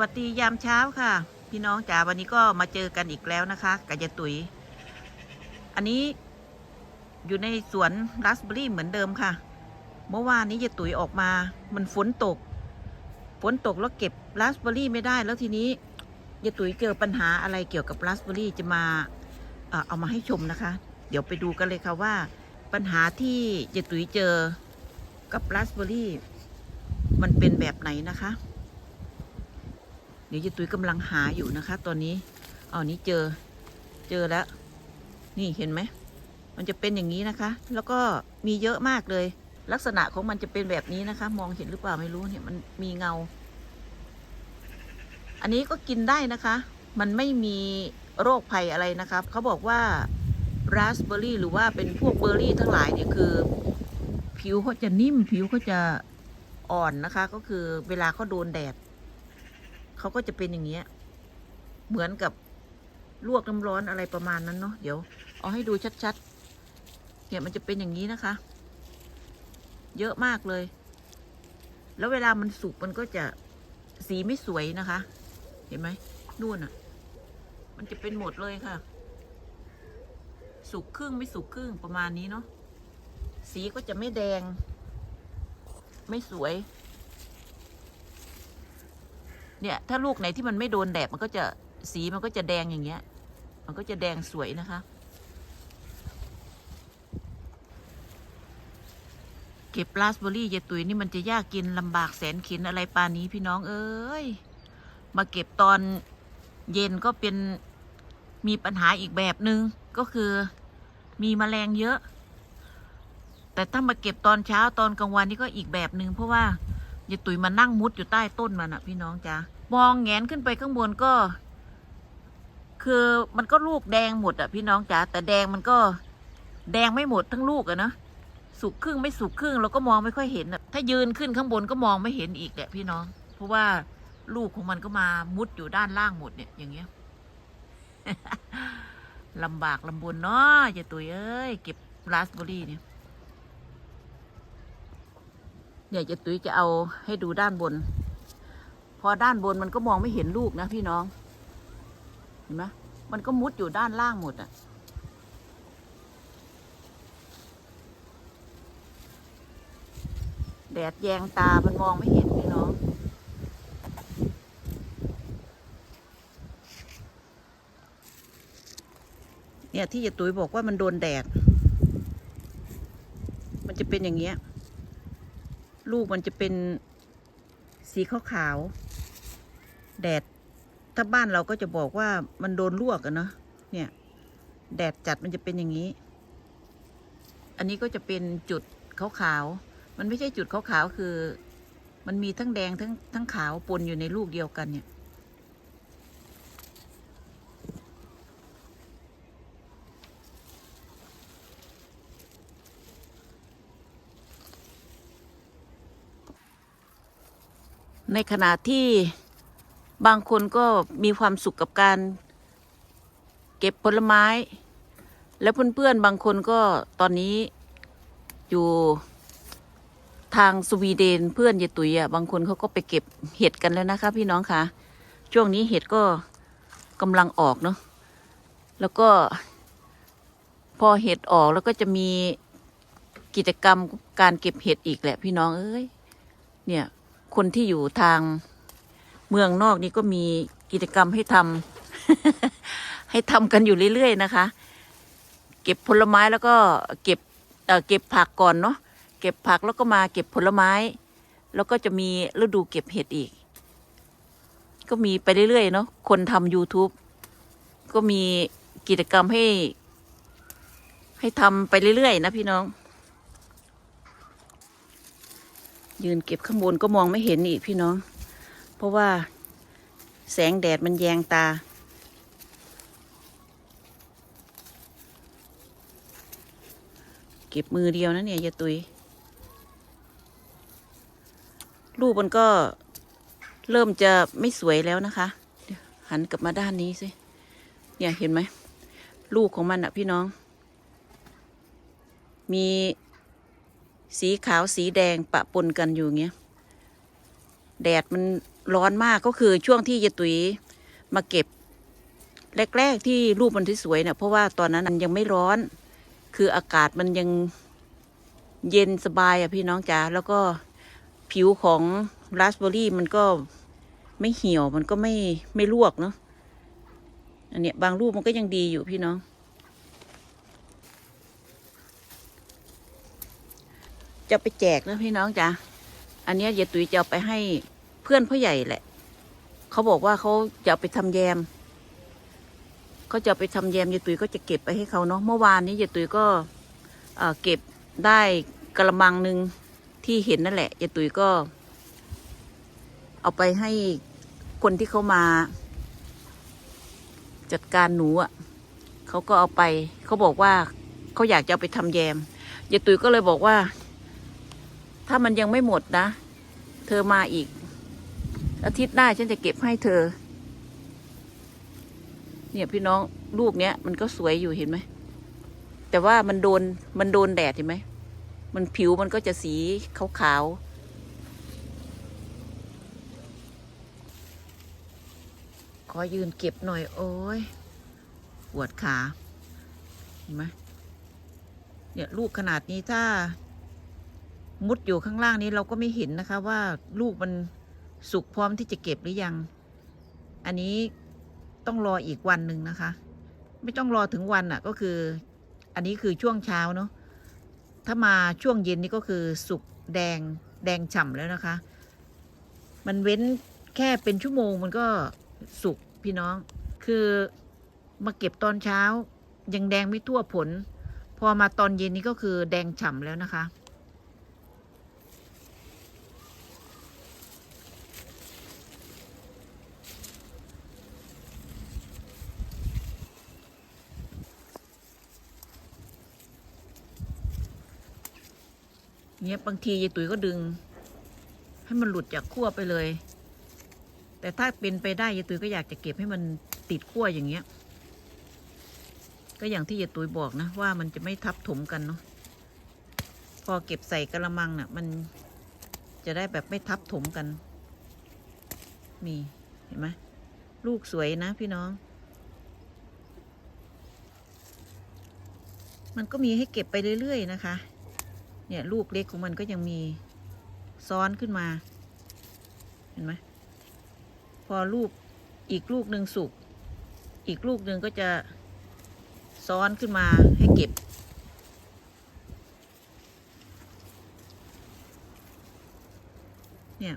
วัสดียามเช้าค่ะ พี่น้องจ๋าวันนี้ก็มาเจอกันอีกแล้วนะคะกับยายตุ๋ย อันนี้อยู่ในสวนราสเบอรี่เหมือนเดิมค่ะ เมื่อวานนี้ยายตุ๋ยออกมา มันฝนตก ฝนตกแล้วเก็บราสเบอรี่ไม่ได้แล้วทีนี้ยายตุ๋ยเจอปัญหาอะไรเกี่ยวกับราสเบอรี่จะมาเออเอามาให้ชมนะคะ เดี๋ยวไปดูกันเลยค่ะว่า ปัญหาที่ยายตุ๋ยเจอกับราสเบอรี่ มันเป็นแบบไหนนะคะ ดี๋ยวยายตุ้ยกำลังหาอยู่นะคะ ตอนนี้เอ๋อนี้เจอเจอแล้ว นี่เห็นไหมมันจะเป็นอย่างนี้นะคะ แล้วก็มีเยอะมากเลย ลักษณะของมันจะเป็นแบบนี้นะคะ มองเห็นหรือเปล่าไม่รู้เนี่ยมันมีเงา อันนี้ก็กินได้นะคะ มันไม่มีโรคภัยอะไรนะครับเขาบอกว่าราสเบอร์รี่หรือว่าเป็นพวกเบอร์รี่ทั้งหลายเนี่ยคือ ผิวเขาจะนิ่มผิวเขาจะอ่อนนะคะ ก็คือเวลาเขาโดนแดด เขาก็จะเป็นอย่างเงี้ย เหมือนกับลวกน้ำร้อนอะไรประมาณนั้นเนาะเดี๋ยวเอาให้ดูชัดๆ เนี่ยมันจะเป็นอย่างนี้นะคะ เยอะมากเลย แล้วเวลามันสุกมันก็จะสีไม่สวยนะคะ เห็นไหมนู่นอะ มันจะเป็นหมดเลยค่ะ สุกครึ่งไม่สุกครึ่งประมาณนี้เนาะสีก็จะไม่แดง ไม่สวย เนี่ย ถ้าลูกไหนที่มันไม่โดนแดดมันก็จะสีมันก็จะแดงอย่างเงี้ย มันก็จะแดงสวยนะคะ เก็บราสเบอร์รี่ยายตุยนี่มันจะยากกินลำบากแสนข็นอะไรปานนี้พี่น้องเอ้ย มาเก็บตอนเย็นก็เป็นมีปัญหาอีกแบบหนึง่งก็คือมีแมลงเยอะ แต่ถ้ามาเก็บตอนเช้าตอนกลางวันนี่ก็อีกแบบหนึง่งเพราะว่ายายตุยมานั่งมุดอยู่ใต้ต้นมันอะพี่น้องจ้า มองแงนขึ้นไปข้างบนก็ คือมันก็ลูกแดงหมดอะพี่น้องจ๋าแต่แดงมันก็ แดงไม่หมดทั้งลูกอะนะสุกครึ่งไม่สุกครึ่งเราก็มองไม่ค่อยเห็นอะถ้ายืนขึ้นข้างบนก็มองไม่เห็นอีกแหละพี่น้อง เพราะว่าลูกของมันก็มามุดอยู่ด้านล่างหมดเนี่ยอย่างเงี้ยลำบากลำบนเนาะยายตุ๋ยเอ้ยเก็บราสเบอร์รี่เนี่ยเนี่ยจะตุยจะเอาให้ดูด้านบน พอด้านบนมันก็มองไม่เห็นลูกนะพี่น้อง เห็นไหมมันก็มุดอยู่ด้านล่างหมดอะ่ะ แดดแยงตา มันมองไม่เห็นพี่น้องเนี่ยที่ยาตุ้ยบอกว่ามันโดนแดด มันจะเป็นอย่างเงี้ย ลูกมันจะเป็นสีขาวๆ แดดถ้าบ้านเราก็จะบอกว่ามันโดนลวกอะเนาะเนี่ย แดดจัดมันจะเป็นอย่างนี้ อันนี้ก็จะเป็นจุดขาวๆมันไม่ใช่จุดขาวๆคือ มันมีทั้งแดงทั้งทั้งขาวปนอยู่ในลูกเดียวกันเนี่ยในขณะที่ บางคนก็มีความสุขกับการเก็บผลไม้ แล้วเพื่อนๆบางคนก็ตอนนี้อยู่ทางสวีเดนเพื่อนยายตุยอะบางคนเขาก็ไปเก็บเห็ดกันแล้วนะคะ พี่น้องคะช่วงนี้เห็ดก็กำลังออกเนาะแล้วก็ พอเห็ดออกแล้วก็จะมีกิจกรรมการเก็บเห็ดอีกแหละ พี่น้องเอ้ยเนี่ย คนที่อยู่ทาง เมืองนอกนี่ก็มีกิจกรรมให้ทำให้ทำกันอยู่เรื่อยๆนะคะ เก็บผลไม้แล้วก็เก็บเอ่อเก็บผักก่อนเนาะเก็บผักแล้วก็มาเก็บผลไม้ แล้วก็จะมีฤดูเก็บเห็ดอีก ก็มีไปเรื่อยๆเนาะคนทำ YouTube ก็มีกิจกรรมให้ ให้ทำไปเรื่อยๆนะพี่น้อง ยืนเก็บข้างบนก็มองไม่เห็นอีกพี่น้อง เพราะว่าแสงแดดมันแยงตา เก็บมือเดียวนะเนี่ยยาตุยรูปมันก็เริ่มจะไม่สวยแล้วนะคะ หันกลับมาด้านนี้สิเนี่ยเห็นไหมลูกของมันอะพี่น้อง มีสีขาวสีแดงปะปนกันอยู่เงี้ย แดดมันร้อนมากก็คือช่วงที่ยายตุ๋ยมาเก็บ แรก ๆ ที่รูปมันสวยๆเนี่ยเพราะว่าตอนนั้นมันยังไม่ร้อน คืออากาศมันยังเย็นสบายอะพี่น้องจ๋าแล้วก็ผิวของราสเบอร์รี่มันก็ไม่เหี่ยวมันก็ไม่ไม่ลวกเนาะอันเนี้ยบางรูปมันก็ยังดีอยู่พี่น้อง จะไปแจกนะพี่น้องจ๋า อันนี้ยยายตุ๋ยจะเอาไปให้เพื่อนพ่อใหญ่แหละ เขาบอกว่าเขาจะาไปทำแยม เขาจะไปทำแยมยายตุ๋ยก็จะเก็บไปให้เขาเนาะ เมื่อวานนี้ยายตุ๋ยก็เก็บได้กระมังหนึ่งที่เห็นนั่นแหละยายตุ๋ยก็ เอาไปให้คนที่เขามา จัดการหนูอะเขาก็เอาไป เขาบอกว่าเขาอยากจะเอาไปทำแยมยายตุ๋ยก็เลยบอกว่า ถ้ามันยังไม่หมดนะ เธอมาอีก อาทิตย์หน้าฉันจะเก็บให้เธอ เนี่ยพี่น้องลูกเนี้ยมันก็สวยอยู่เห็นไหม แต่ว่ามันโดนมันโดนแดดเห็นไหม มันผิวมันก็จะสีขาวๆขอยืนเก็บหน่อย โอ้ยปวดขา เห็นไหมเนี่ย ลูกขนาดนี้ถ้า มุดอยู่ข้างล่างนี้เราก็ไม่เห็นนะคะว่าลูกมันสุกพร้อมที่จะเก็บหรือยัง อันนี้ต้องรออีกวันหนึ่งนะคะ ไม่ต้องรอถึงวันอะก็คือ อันนี้คือช่วงเช้าเนาะถ้ามาช่วงเย็นนี่ก็คือสุกแดงแดงฉ่ำแล้วนะคะ มันเว้นแค่เป็นชั่วโมงมันก็สุกพี่น้อง คือมาเก็บตอนเช้า ยังแดงไม่ทั่วผล พอมาตอนเย็นนี่ก็คือแดงฉ่ำแล้วนะคะ เนี่ยบางทียายตุ๋ยก็ดึง ให้มันหลุดจากขั้วไปเลย แต่ถ้าเป็นไปได้ยายตุ๋ยก็อยากจะเก็บให้มันติดขั้วอย่างเงี้ย ก็อย่างที่ยายตุ๋ยบอกนะว่ามันจะไม่ทับถมกันเนาะพอเก็บใส่กระมังน่ะ มันจะได้แบบไม่ทับถมกันมีเห็นไหมลูกสวยนะพี่น้อง มันก็มีให้เก็บไปเรื่อย ๆ นะคะ เนี่ยลูกเล็กของมันก็ยังมีซ้อนขึ้นมา เห็นไหมพอลูกอีกลูกหนึ่งสุก อีกลูกหนึ่งก็จะซ้อนขึ้นมาให้เก็บ เนี่ย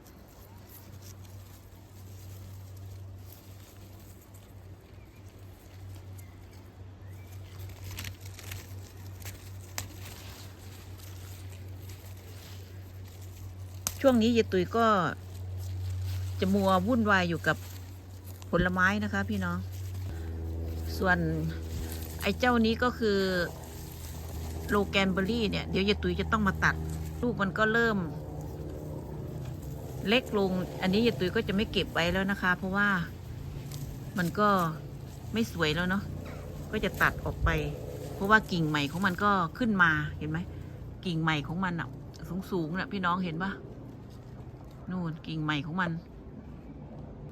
ช่วงนี้ยายตุยก็จะมัววุ่นวายอยู่กับผลไม้นะคะ พี่น้อง ส่วนไอ้เจ้านี้ก็คือโลแกนเบอรี่เนี่ย เดี๋ยวยายตุยจะต้องมาตัด ลูกมันก็เริ่ม เล็กลง อันนี้ยายตุยก็จะไม่เก็บไว้แล้วนะคะ เพราะว่ามันก็ไม่สวยแล้วเนาะ ก็จะตัดออกไป เพราะว่ากิ่งใหม่ของมันก็ขึ้นมา เห็นไหม กิ่งใหม่ของมันอะสูงๆน่ะพี่น้องเห็นปะ นู่นกิ่งใหม่ของมัน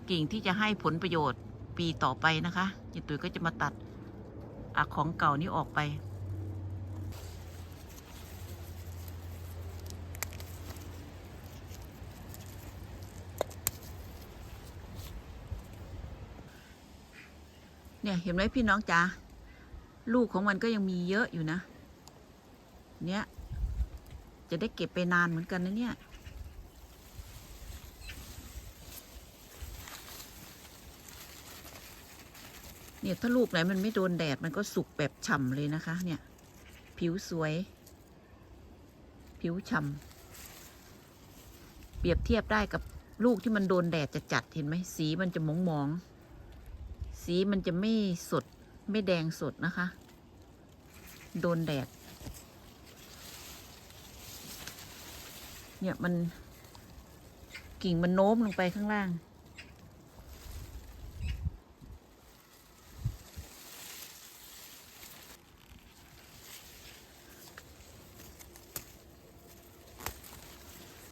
กิ่งที่จะให้ผลประโยชน์ปีต่อไปนะคะยายตุ๋ยก็จะมาตัดอของเก่านี้ออกไป เนี่ยเห็นไหมพี่น้องจ๋าลูกของมันก็ยังมีเยอะอยู่นะ เนี่ย จะได้เก็บไปนานเหมือนกันนะเนี่ย เนี่ยถ้าลูกไหนมันไม่โดนแดดมันก็สุกแบบฉ่ำเลยนะคะ เนี่ย ผิวสวย ผิวฉ่ำเปรียบเทียบได้กับลูกที่มันโดนแดดจะจัดเห็นไหมสีมันจะมองมองๆสีมันจะไม่สดไม่แดงสดนะคะ โดนแดด เนี่ยมันกิ่งมันโน้มลงไปข้างล่าง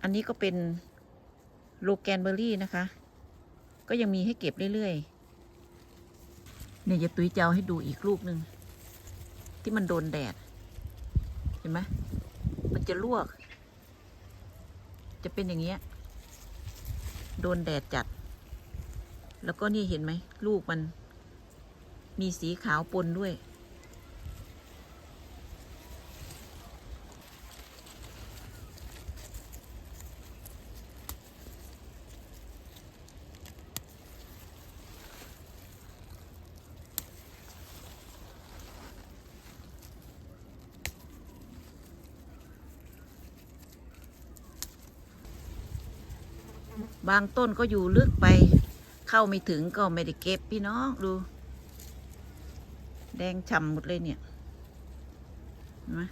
อันนี้ก็เป็นโลแกนเบอร์รี่นะคะ ก็ยังมีให้เก็บเรื่อยๆ เนี่ยจะตุ้ยจะเอาให้ดูอีกลูกหนึ่งที่มันโดนแดด เห็นไหมมันจะลวก จะเป็นอย่างเงี้ย โดนแดดจัด แล้วก็นี่เห็นไหม ลูกมัน มีสีขาวปนด้วย บางต้นก็อยู่ลึกไป เข้าไม่ถึงก็ไม่ได้เก็บพี่น้องดู แดงฉ่ำหมดเลยเนี่ยนะ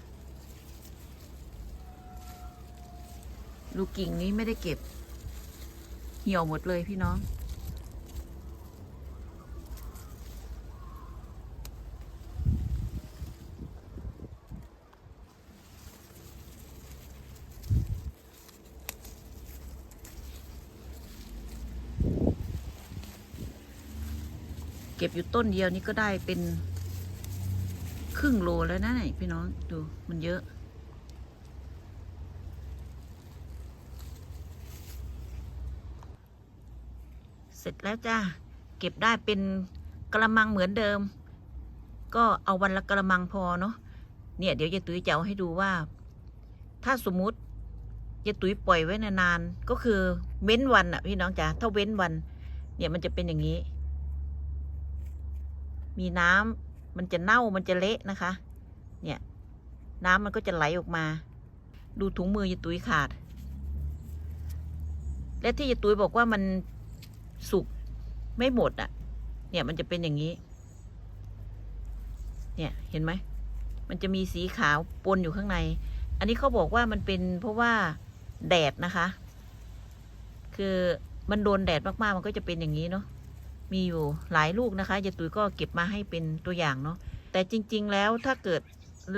ดูกิ่งนี้ไม่ได้เก็บ เหี่ยวหมดเลยพี่น้อง ก็บอยู่ต้นเดียวนี่ก็ได้เป็น ครึ่งโลแล้วนะไหนพี่น้องดูมันเยอะ เสร็จแล้วจ้าเก็บได้เป็นกระมังเหมือนเดิม ก็เอาวันละกระมังพอเนาะเนี่ยเดี๋ยวยายตุ้ยจะเอาให้ดูว่า ถ้าสมมุติยายตุ้ยปล่อยไว้นานๆก็คือเว้นวันอะพี่น้องจ๋าถ้าเว้นวัน เนี่ยมันจะเป็นอย่างนี้ มีน้ำมันจะเน่ามันจะเละนะคะ เนี่ย น้ำมันก็จะไหลออกมา ดูถุงมือยายตุ้ยขาด และที่ยายตุ้ยบอกว่ามันสุกไม่หมดอะ เนี่ยมันจะเป็นอย่างนี้ เนี่ยเห็นไหม มันจะมีสีขาวปนอยู่ข้างใน อันนี้เขาบอกว่ามันเป็นเพราะว่าแดดนะคะ คือมันโดนแดดมากๆ มันก็จะเป็นอย่างนี้เนาะ มีอยู่หลายลูกนะคะยายตุ๋ยก็เก็บมาให้เป็นตัวอย่างเนาะแต่จริง ๆ แล้วถ้าเกิด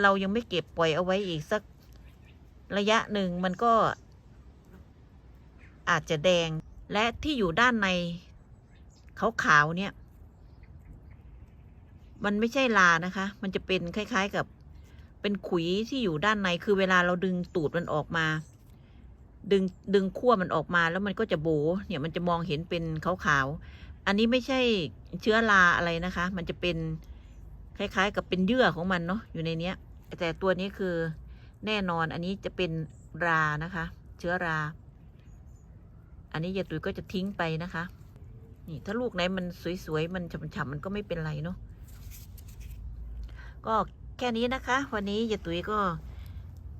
เรายังไม่เก็บปล่อยเอาไว้อีกสักระยะหนึ่งมันก็ อาจจะแดงและที่อยู่ด้านในขาวๆเนี่ย มันไม่ใช่ลานะคะ มันจะเป็นคล้าย ๆ กับเป็นขุยที่อยู่ด้านในคือเวลาเราดึงตูดมันออกมา ดึงดึงขั้วมันออกมาแล้วมันก็จะโบเนี่ยมันจะมองเห็นเป็นขาวๆ อันนี้ไม่ใช่เชื้อราอะไรนะคะ มันจะเป็นคล้ายๆ กับเป็นเยื่อของมันเนาะอยู่ในเนี้ย แต่ตัวนี้คือแน่นอนอันนี้จะเป็นรานะคะ เชื้อรา อันนี้ยายตุ๋ยก็จะทิ้งไปนะคะ นี่ถ้าลูกไหนมันสวยๆมันฉ่ำๆมันก็ไม่เป็นไรเนาะก็แค่นี้นะคะ วันนี้ยายตุ๋ยก็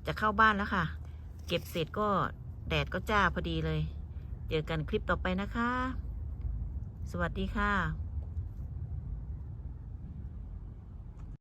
จะเข้าบ้านแล้วค่ะ เก็บเสร็จก็แดดก็จ้าพอดีเลย เจอกันคลิปต่อไปนะคะ สวัสดีค่ะ